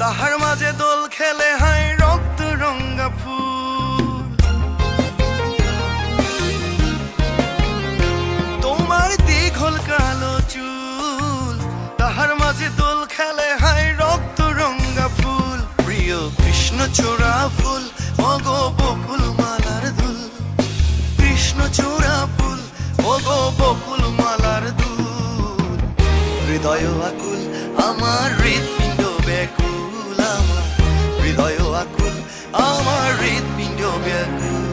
তাহার মাঝে দোল খেলে হায় রক্ত রঙ্গা ফুল। তোমার দীঘল কালো চুল, তাহার মাঝে দোল খেলে হায় রক্ত রঙ্গা ফুল। প্রিয় কৃষ্ণ চূড়া ফুল মগো বকুল মালার দুল। কৃষ্ণ চূড়া ফুল মগো বকুল মালার দুল। হৃদয় আকুল আমার হৃদপিণ্ড ব্যাকুল আমার হৃদয় আকুল আমার হৃদপিণ্ড ব্যাকুল।